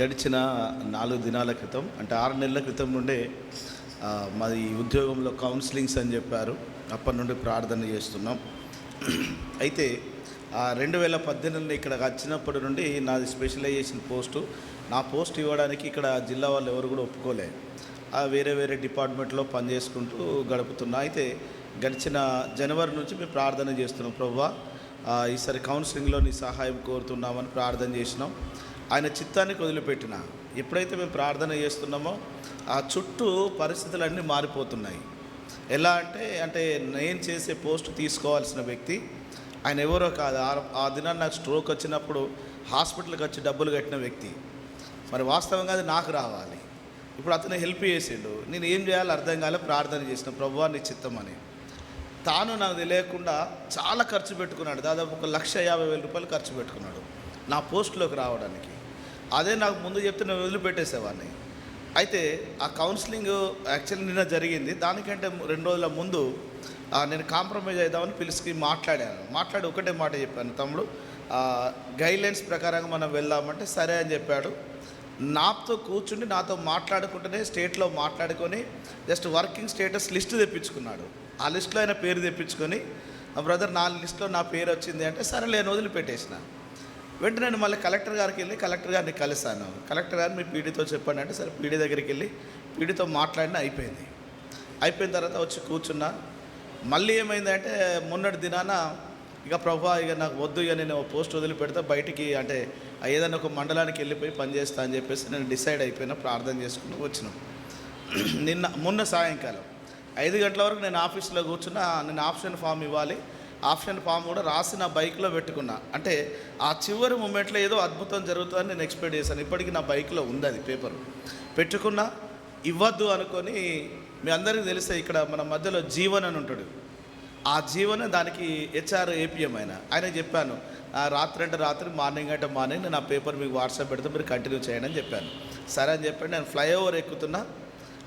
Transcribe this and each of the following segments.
గడిచిన నాలుగు దినాల క్రితం అంటే ఆరు నెలల క్రితం నుండే మాది ఉద్యోగంలో కౌన్సిలింగ్స్ అని చెప్పారు. అప్పటి నుండి ప్రార్థన చేస్తున్నాం. అయితే ఆ రెండు వేల పద్దెనిమిది ఇక్కడ వచ్చినప్పటి నుండి నాది స్పెషలైజేషన్ పోస్టు. నా పోస్ట్ ఇవ్వడానికి ఇక్కడ జిల్లా వాళ్ళు ఎవరు కూడా ఒప్పుకోలే. ఆ వేరే వేరే డిపార్ట్మెంట్లో పనిచేసుకుంటూ గడుపుతున్నా. అయితే గడిచిన జనవరి నుంచి మేము ప్రార్థన చేస్తున్నాం. ప్రభా ఈసారి కౌన్సిలింగ్లో నీ సహాయం కోరుతున్నామని ప్రార్థన చేసినాం. ఆయన చిత్తానికి వదిలిపెట్టిన ఎప్పుడైతే మేము ప్రార్థన చేస్తున్నామో ఆ చుట్టూ పరిస్థితులన్నీ మారిపోతున్నాయి. ఎలా అంటే అంటే నేను చేసే పోస్ట్ తీసుకోవాల్సిన వ్యక్తి ఆయన ఎవరో కాదు. ఆ- ఆ దినాన్ని నాకు స్ట్రోక్ వచ్చినప్పుడు హాస్పిటల్కి వచ్చి డబ్బులు కట్టిన వ్యక్తి. మరి వాస్తవంగా అది నాకు రావాలి. ఇప్పుడు అతను హెల్ప్ చేసిండు. నేను ఏం చేయాలో అర్థం కాలే ప్రార్థన చేసిన. ప్రభు నీ చిత్తం అని. తాను నాకు తెలియకుండా చాలా ఖర్చు పెట్టుకున్నాడు. దాదాపు ఒక లక్ష యాభై వేల రూపాయలు ఖర్చు పెట్టుకున్నాడు నా పోస్టులోకి రావడానికి. అదే నాకు ముందు చెప్తే నేను వదిలిపెట్టేసేవాడిని. అయితే ఆ కౌన్సిలింగ్ యాక్చువల్లీ నిన్న జరిగింది. దానికంటే రెండు రోజుల ముందు నేను కాంప్రమైజ్ అవుదామని పిలిచి మాట్లాడాను. మాట్లాడి ఒకటే మాట చెప్పాను తమ్ముడు గైడ్లైన్స్ ప్రకారంగా మనం వెళ్దామంటే సరే అని చెప్పాడు. నాతో కూర్చుని నాతో మాట్లాడుకుంటేనే స్టేట్లో మాట్లాడుకొని జస్ట్ వర్కింగ్ స్టేటస్ లిస్ట్ తెప్పించుకున్నాడు. ఆ లిస్ట్లో ఆయన పేరు తెప్పించుకొని "ఆ బ్రదర్ నా లిస్ట్లో నా పేరు వచ్చింది అంటే సరే నేను వదిలిపెట్టేసినాను వెంటనే నేను మళ్ళీ కలెక్టర్ గారికి వెళ్ళి కలెక్టర్ గారిని కలిశాను. కలెక్టర్ గారు మీ పీడీతో చెప్పండి అంటే సరే పీడీ దగ్గరికి వెళ్ళి పీడీతో మాట్లాడిన అయిపోయింది. అయిపోయిన తర్వాత వచ్చి కూర్చున్నా. మళ్ళీ ఏమైందంటే మొన్నటి దినాన ఇక ప్రభా ఇక నాకు వద్దు ఇక నేను పోస్ట్ వదిలిపెడితే బయటికి అంటే ఏదైనా ఒక మండలానికి వెళ్ళిపోయి పనిచేస్తా అని చెప్పేసి నేను డిసైడ్ అయిపోయినా ప్రార్థన చేసుకుంటూ వచ్చినాం. నిన్న మొన్న సాయంకాలం ఐదు గంటల వరకు నేను ఆఫీస్లో కూర్చున్నా. నేను ఆప్షన్ ఫామ్ ఇవ్వాలి. ఆప్షన్ ఫామ్ కూడా రాసి నా బైక్లో పెట్టుకున్నా. అంటే ఆ చివరి మూమెంట్లో ఏదో అద్భుతం జరుగుతుందని నేను ఎక్స్పెక్ట్ చేశాను. ఇప్పటికీ నా బైక్లో ఉంది అది పేపర్. పెట్టుకున్నా ఇవ్వద్దు అనుకొని మీ అందరికీ తెలిస్తే ఇక్కడ మన మధ్యలో జీవన్ అని ఉంటాడు. ఆ జీవన దానికి హెచ్ఆర్ ఏపీఎం ఆయన. ఆయన చెప్పాను "ఆ, రాత్రి అంటే రాత్రి మార్నింగ్ అంటే మార్నింగ్ నేను ఆ పేపర్ మీకు వాట్సాప్ పెడితే మీరు కంటిన్యూ చేయండి అని చెప్పాను. సరే అని చెప్పాను నేను ఫ్లైఓవర్ ఎక్కుతున్నా.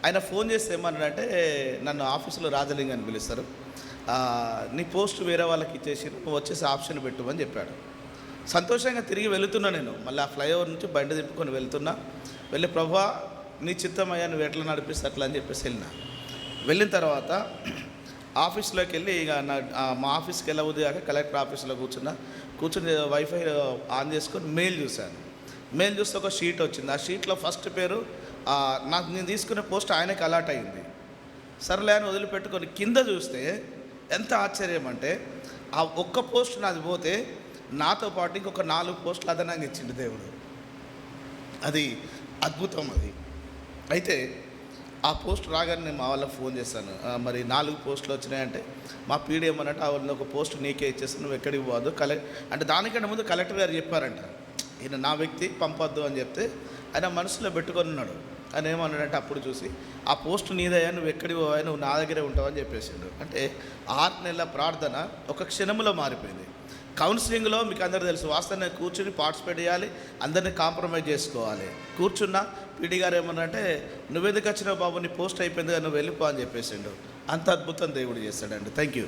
ఆయన ఫోన్ చేస్తే ఏమన్నాడంటే నన్ను ఆఫీసులో రాజలింగ అని పిలుస్తారు. నీ పోస్ట్ వేరే వాళ్ళకి ఇచ్చేసి నువ్వు వచ్చేసి ఆప్షన్ పెట్టుమని చెప్పాడు. సంతోషంగా తిరిగి వెళుతున్నా నేను. మళ్ళీ ఆ ఫ్లైఓవర్ నుంచి బండి తిప్పుకొని వెళ్తున్నా. వెళ్ళి ప్రభా నీ చిత్తమయ్యా నువ్వు ఎట్లా నడిపిస్తే అట్లా అని చెప్పేసి వెళ్ళిన. వెళ్ళిన తర్వాత ఆఫీస్లోకి వెళ్ళి ఇక నా మా ఆఫీస్కి వెళ్ళవద్దు కాక కలెక్టర్ ఆఫీస్లో కూర్చున్నా. కూర్చుని వైఫై ఆన్ చేసుకొని మెయిల్ చూశాను. మెయిల్ చూస్తే ఒక షీట్ వచ్చింది. ఆ షీట్లో ఫస్ట్ పేరు నాకు నేను తీసుకునే పోస్ట్ ఆయనకి అలాట్ అయింది. సర్లే అని వదిలిపెట్టుకొని కింద చూస్తే ఎంత ఆశ్చర్యం అంటే ఆ ఒక్క పోస్ట్ నాది పోతే నాతో పాటు ఇంకొక నాలుగు పోస్టులు అదనంగా ఇచ్చిండు దేవుడు. అది అద్భుతం అది. అయితే ఆ పోస్ట్ రాగానే నేను మా వాళ్ళకి ఫోన్ చేశాను. మరి నాలుగు పోస్టులు వచ్చినాయంటే మా పీడిఎం ఆ వాళ్ళని ఒక పోస్ట్ నీకే ఇచ్చేస్తాను నువ్వు ఎక్కడికి పోవద్దు కలెక్ట్ అంటే దానికంటే ముందు కలెక్టర్ గారు చెప్పారంట. ఈయన నా వ్యక్తి పంపొద్దు అని చెప్తే ఆయన మనసులో పెట్టుకొని ఉన్నాడు. ఆయన ఏమన్నాడంటే అప్పుడు చూసి ఆ పోస్ట్ నీదయ్యా నువ్వు ఎక్కడికి పోవా నువ్వు నా దగ్గరే ఉంటావని చెప్పేసిండు. అంటే ఆరు నెలల ప్రార్థన ఒక క్షణంలో మారిపోయింది. కౌన్సిలింగ్లో మీకు అందరూ తెలుసు వాస్తవంగా కూర్చుని పార్టిసిపేట్ చేయాలి అందరినీ కాంప్రమైజ్ చేసుకోవాలి. కూర్చున్నా పీడి గారు ఏమన్నారంటే నువ్వెందుకు వచ్చినావు బాబు నీ పోస్ట్ అయిపోయింది కానీ నువ్వు వెళ్ళిపో అని చెప్పేసిండు. అంత అద్భుతం దేవుడు చేస్తాడండి. Thank you